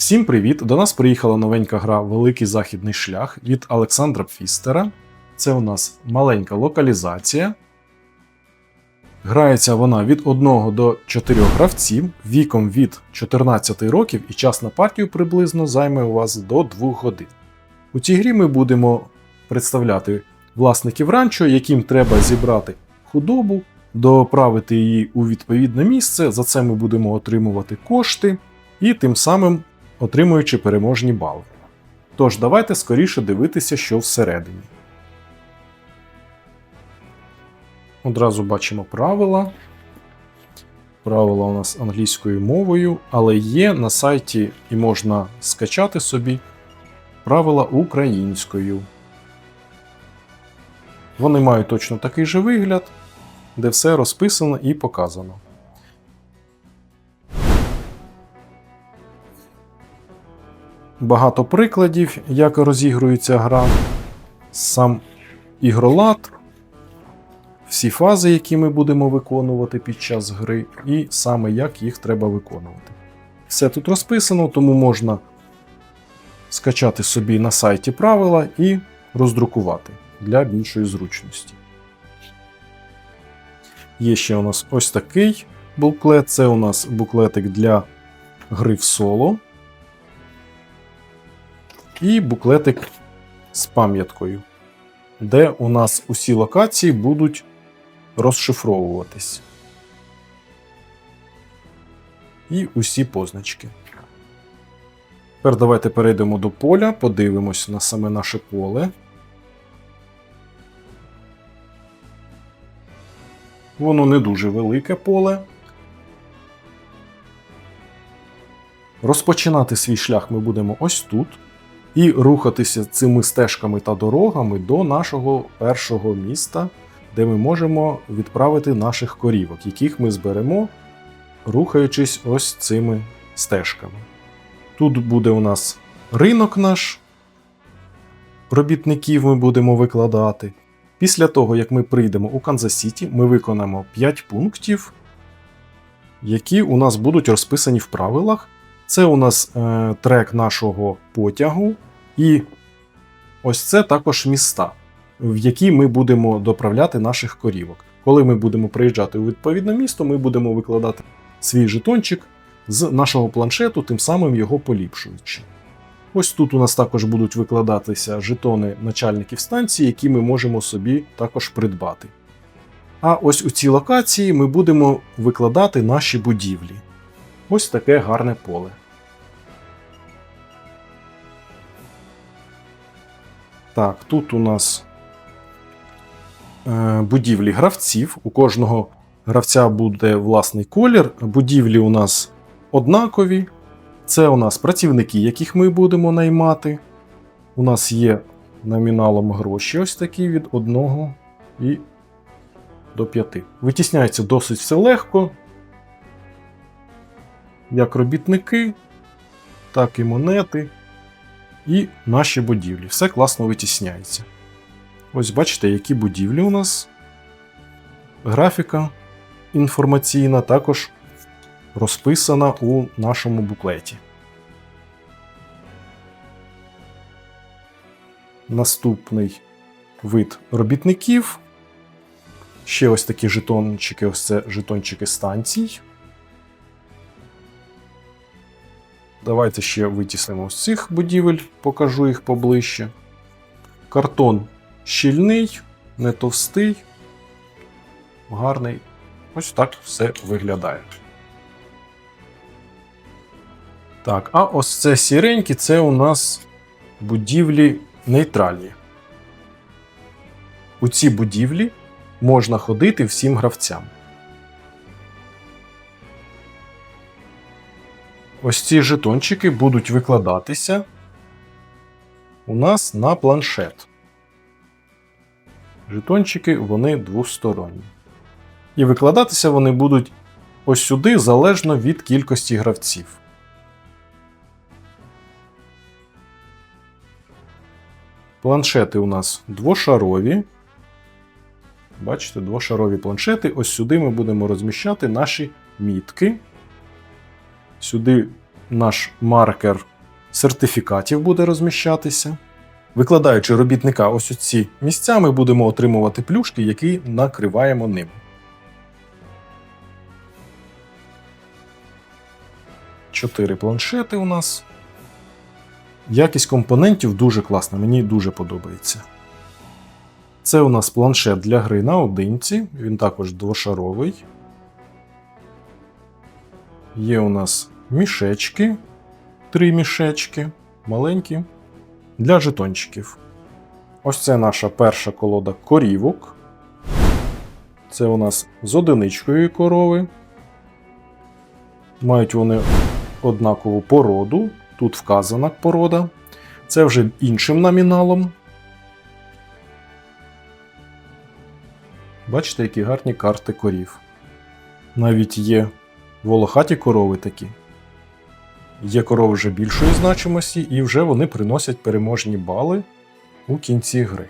Всім привіт! До нас приїхала новенька гра Великий Західний шлях від Олександра Пфістера. Це у нас маленька локалізація. Грається вона від 1 до 4 гравців віком від 14 років, і час на партію приблизно займе у вас до 2 годин. У цій грі ми будемо представляти власників ранчо, яким треба зібрати худобу, доправити її у відповідне місце. За це ми будемо отримувати кошти і тим самим отримуючи переможні бали. Тож давайте скоріше дивитися, що всередині. Одразу бачимо правила. Правила у нас англійською мовою, але є на сайті і можна скачати собі правила українською. Вони мають точно такий же вигляд, де все розписано і показано. Багато прикладів, як розігрується гра, сам ігролад, всі фази, які ми будемо виконувати під час гри, і саме як їх треба виконувати. Все тут розписано, тому можна скачати собі на сайті правила і роздрукувати для більшої зручності. Є ще у нас ось такий буклет. Це у нас буклетик для гри в соло. І буклетик з пам'яткою, де у нас усі локації будуть розшифровуватись. І усі позначки. Тепер давайте перейдемо до поля, подивимось на саме наше поле. Воно не дуже велике поле. Розпочинати свій шлях ми будемо ось тут. І рухатися цими стежками та дорогами до нашого першого міста, де ми можемо відправити наших корівок, яких ми зберемо, рухаючись ось цими стежками. Тут буде у нас ринок наш, робітників ми будемо викладати. Після того, як ми прийдемо у Канзас-Сіті, ми виконаємо 5 пунктів, які у нас будуть розписані в правилах. Це у нас е, трек нашого потягу, і ось це також міста, в які ми будемо доправляти наших корівок. Коли ми будемо приїжджати у відповідне місто, ми будемо викладати свій жетончик з нашого планшету, тим самим його поліпшуючи. Ось тут у нас також будуть викладатися жетони начальників станції, які ми можемо собі також придбати. А ось у цій локації ми будемо викладати наші будівлі. Ось таке гарне поле. Так, тут у нас е, будівлі гравців. У кожного гравця буде власний колір. Будівлі у нас однакові. Це у нас працівники, яких ми будемо наймати. У нас є номіналом гроші ось такі від 1 і до 5. Витісняється досить все легко. Як робітники, так і монети. І наші будівлі. Все класно витісняється. Ось бачите, які будівлі у нас. Графіка інформаційна також розписана у нашому буклеті. Наступний вид робітників. Ще ось такі жетончики, ось це жетончики станцій. Давайте ще витіснимо з цих будівель, покажу їх поближче. Картон щільний, не товстий, гарний. Ось так все виглядає. Так, а ось це сіренькі це у нас будівлі нейтральні. У ці будівлі можна ходити всім гравцям. Ось ці жетончики будуть викладатися у нас на планшет. Жетончики вони двосторонні. І викладатися вони будуть ось сюди залежно від кількості гравців. Планшети у нас двошарові. Бачите, двошарові планшети. Ось сюди ми будемо розміщати наші мітки. Сюди наш маркер сертифікатів буде розміщатися. Викладаючи робітника ось у ці місця, ми будемо отримувати плюшки, які накриваємо ним. Чотири планшети у нас. Якість компонентів дуже класна, мені дуже подобається. Це у нас планшет для гри наодинці, він також двошаровий. Є у нас мішечки, три мішечки, маленькі, для жетончиків. Ось це наша перша колода корівок. Це у нас з одиничкою корови. Мають вони однакову породу. Тут вказана порода. Це вже іншим номіналом. Бачите, які гарні карти корів. Навіть є волохаті корови такі. Є корови вже більшої значимості, і вже вони приносять переможні бали у кінці гри.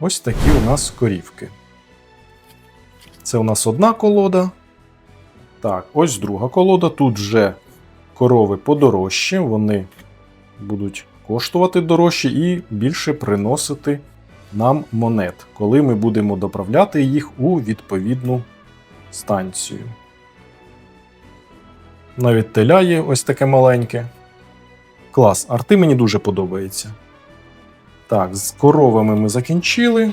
Ось такі у нас корівки. Це у нас одна колода. Так, ось друга колода. Тут вже корови подорожчі, вони будуть коштувати дорожче і більше приносити нам монет, коли ми будемо доправляти їх у відповідну станцію. Навіть теля є ось таке маленьке. Клас, арти мені дуже подобається. Так, з коровами ми закінчили.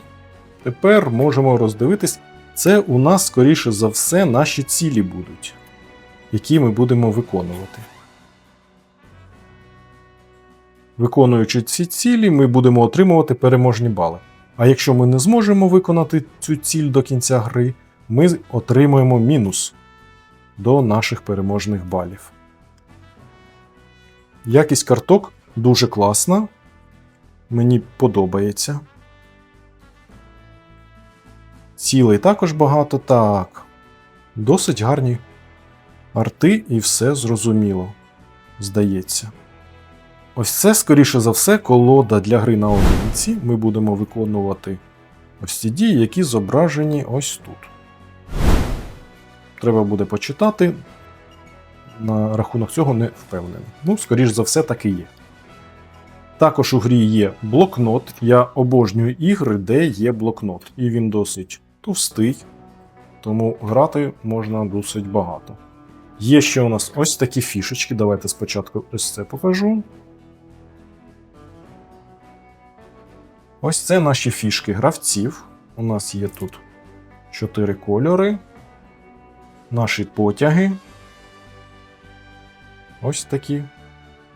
Тепер можемо роздивитись. Це у нас, скоріше за все, наші цілі будуть, які ми будемо виконувати. Виконуючи ці цілі, ми будемо отримувати переможні бали. А якщо ми не зможемо виконати цю ціль до кінця гри, ми отримуємо мінус до наших переможних балів. Якість карток дуже класна. Мені подобається. Цілей також багато. Так. Досить гарні арти і все зрозуміло. Здається. Ось це, скоріше за все, колода для гри на одиниці. Ми будемо виконувати ось ці дії, які зображені ось тут. Треба буде почитати. На рахунок цього не впевнений. Ну, скоріш за все, так і є. Також у грі є блокнот. Я обожнюю ігри, де є блокнот. І він досить товстий, тому грати можна досить багато. Є ще у нас ось такі фішечки. Давайте спочатку ось це покажу. Ось це наші фішки гравців. У нас є тут 4 кольори. Наші потяги. Ось такі.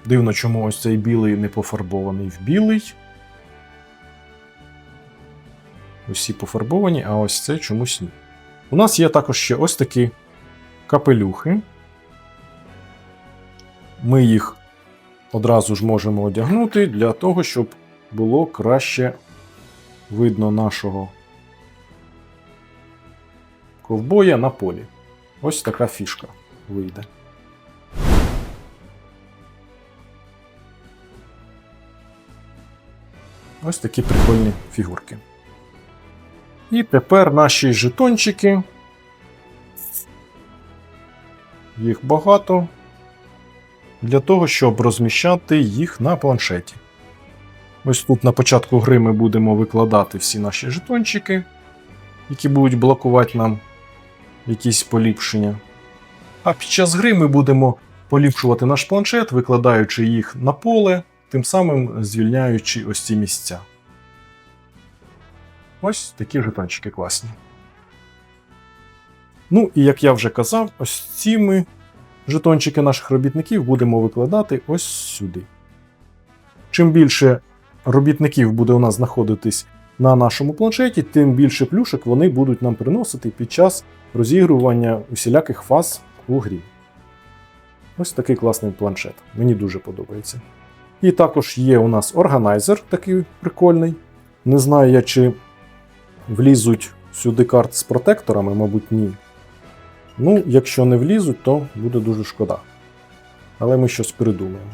Дивно, чому ось цей білий не пофарбований в білий. Усі пофарбовані, а ось це чомусь ні. У нас є також ще ось такі капелюхи. Ми їх одразу ж можемо одягнути для того, щоб було краще видно нашого ковбоя на полі. Ось така фішка вийде. Ось такі прикольні фігурки. І тепер наші жетончики. Їх багато. Для того, щоб розміщати їх на планшеті. Ось тут на початку гри ми будемо викладати всі наші жетончики, які будуть блокувати нам якісь поліпшення. А під час гри ми будемо поліпшувати наш планшет, викладаючи їх на поле, тим самим звільняючи ось ці місця. Ось такі жетончики класні. Ну, і як я вже казав, ось ці ми жетончики наших робітників будемо викладати ось сюди. Чим більше робітників буде у нас знаходитись на нашому планшеті, тим більше плюшок вони будуть нам приносити під час розігрування усіляких фаз у грі. Ось такий класний планшет. Мені дуже подобається. І також є у нас органайзер такий прикольний. Не знаю я, чи влізуть сюди карти з протекторами, мабуть, ні. Ну, якщо не влізуть, то буде дуже шкода. Але ми щось придумаємо.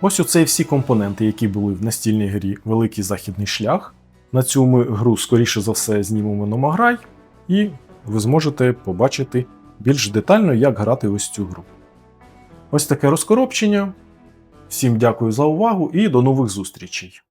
Ось оце і всі компоненти, які були в настільній грі Великий Західний шлях. На цю ми гру, скоріше за все, знімемо номограй, і ви зможете побачити більш детально, як грати ось цю гру. Ось таке розкоробчення. Всім дякую за увагу і до нових зустрічей!